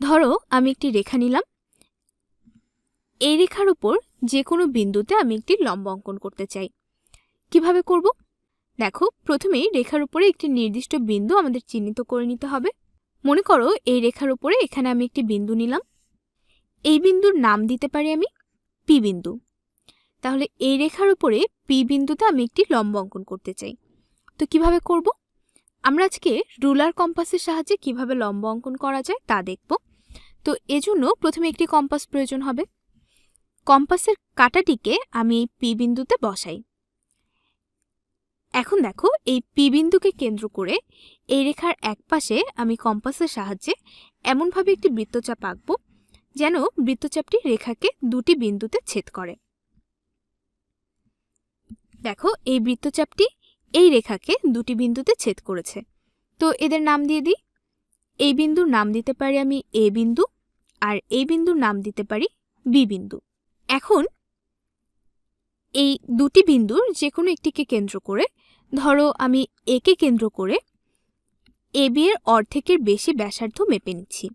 ধরো, আমি একটি রেখা নিলাম। এই রেখার উপর যে কোনো বিন্দুতে আমি একটি লম্ব অঙ্কন করতে চাই। কীভাবে করব? দেখো, প্রথমেই রেখার উপরে একটি নির্দিষ্ট বিন্দু আমাদের চিহ্নিত করে নিতে হবে। মনে করো, এই রেখার উপরে এখানে আমি একটি বিন্দু নিলাম। এই বিন্দুর নাম দিতে পারি আমি পি বিন্দু। তাহলে এই রেখার উপরে পি বিন্দুতে আমি একটি লম্ব অঙ্কন করতে চাই। তো কীভাবে করব? আমরা আজকে রুলার কম্পাসের সাহায্যে কীভাবে লম্ব অঙ্কন করা যায় তা দেখব। তো এজন্য প্রথমে একটি কম্পাস প্রয়োজন হবে। কম্পাসের কাঁটাটিকে আমি এই পি বিন্দুতে বসাই। এখন দেখো, এই পি বিন্দুকে কেন্দ্র করে এই রেখার একপাশে আমি কম্পাসের সাহায্যে এমনভাবে একটি বৃত্তচাপ আঁকব, যেন বৃত্তচাপটি রেখাকে দুটি বিন্দুতে ছেদ করে। দেখো, এই বৃত্তচাপটি এই রেখাকে দুটি বিন্দুতে ছেদ করেছে। তো এদের নাম দিয়ে দিই। এই বিন্দুর নাম দিতে পারি আমি এ বিন্দু আর এই বিন্দুর নাম দিতে পারি বি বিন্দু। এখন এই দুটি বিন্দুর যে কোনো একটিকে কেন্দ্র করে, ধরো আমি একে কেন্দ্র করে এ বি এর অর্ধেকের বেশি ব্যাসার্ধ মেপে নিচ্ছি।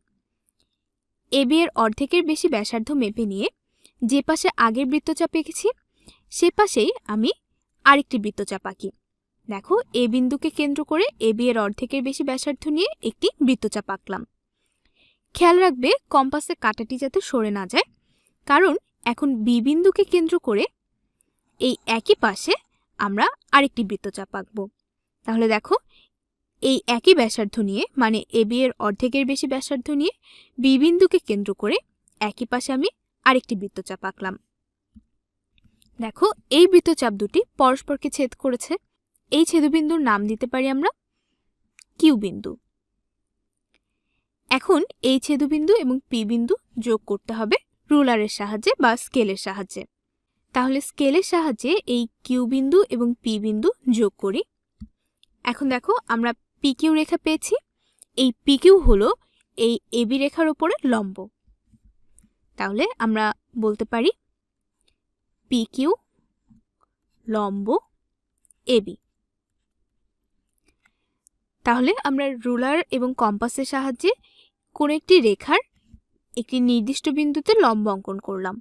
এ বি এর অর্ধেকের বেশি ব্যাসার্ধ মেপে নিয়ে যে পাশে আগের বৃত্তচাপ এঁকেছি, সে পাশেই আমি আরেকটি বৃত্তচাপ আঁকি। দেখো, এ বিন্দুকে কেন্দ্র করে এ বি এর অর্ধেকের বেশি ব্যাসার্ধ নিয়ে একটি বৃত্তচাপ আঁকলাম। খেয়াল রাখবে কম্পাসের কাঁটাটি যাতে সরে না যায়, কারণ এখন বি বিন্দুকে কেন্দ্র করে এই একই পাশে আমরা আরেকটি বৃত্তচাপ আঁকব। তাহলে দেখো, এই একই ব্যাসার্ধ নিয়ে মানে এ বি এর অর্ধেকের বেশি ব্যাসার্ধ নিয়ে বি বিন্দুকে কেন্দ্র করে একই পাশে আমি আরেকটি বৃত্তচাপ আঁকলাম। দেখো, এই বৃত্তচাপ দুটি পরস্পরকে ছেদ করেছে এই ছেদবিন্দুর নাম দিতে পারি আমরা? কিউ বিন্দু। এখন এই ছেদবিন্দু এবং পি বিন্দু যোগ করতে হবে রুলারের সাহায্যে বা স্কেলের সাহায্যে। তাহলে স্কেলের সাহায্যে এই কিউ বিন্দু এবং পি বিন্দু যোগ করি। এখন দেখো আমরা পি কিউ রেখা পেয়েছি। এই পি কিউ হলো এই এবি রেখার ওপরে লম্ব। তাহলে আমরা বলতে পারি পি কিউ লম্ব এবি তাহলে আমরা রুলার এবং কম্পাসের সাহায্যে কোনো একটি রেখার একটি নির্দিষ্ট বিন্দুতে লম্ব অঙ্কন করলাম।